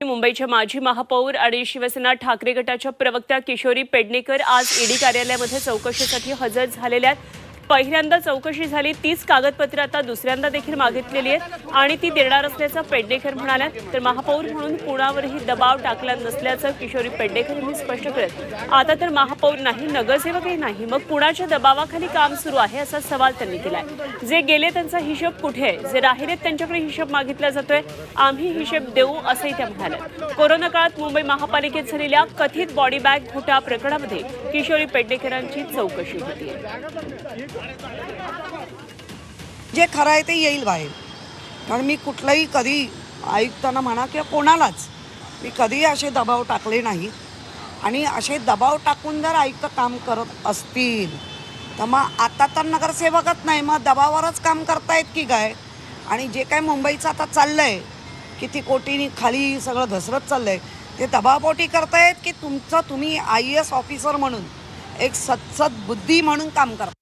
मुंबईच्या माजी महापौर आणि शिवसेना ठाकरे गटाच्या प्रवक्त्या किशोरी पेडणेकर आज ईडी कार्यालयामध्ये चौकशीसाठी हजर झालेल्या आहेत. पहिल्यांदा चौकशी झाली तीच कागदपत्रे आता दुसऱ्यांदा देखील मागितलेली आहेत आणि ती देणार असल्याचं पेडणेकर म्हणाल्या तर महापौर म्हणून कुणावरही दबाव टाकला नसल्याचं किशोरी पेडणेकर यांनी स्पष्ट करत आता तर महापौर नाही नगरसेवकही नाही. मग कुणाच्या दबावाखाली काम सुरू आहे असा सवाल त्यांनी केलाय. जे गेले त्यांचा हिशोब कुठे आहे? जे राहिलेत त्यांच्याकडे हिशोब मागितला जातोय आम्ही हिशेब देऊ असंही त्या म्हणाल्या. कोरोना काळात मुंबई महापालिकेत झालेल्या कथित बॉडी बॅग घोटाळा प्रकरणामध्ये किशोरी पेडणेकरांची चौकशी होती जे खरं आहे ते येईल बाहेर. कारण मी कुठलंही कधी आयुक्तांना म्हणा किंवा कोणालाच मी कधीही असे दबाव टाकले नाही. आणि असे दबाव टाकून जर आयुक्त काम करत असतील तर मग आता तर नगरसेवकच नाही मग दबावावरच काम करतायत की काय? आणि जे काय मुंबईचं आता चाललं आहे किती कोटीनी खाली सगळं घसरत चाललं आहे ते दबावपोटी करतायत की तुमचं तुम्ही आय एस ऑफिसर म्हणून एक सत्सद बुद्धी म्हणून काम करता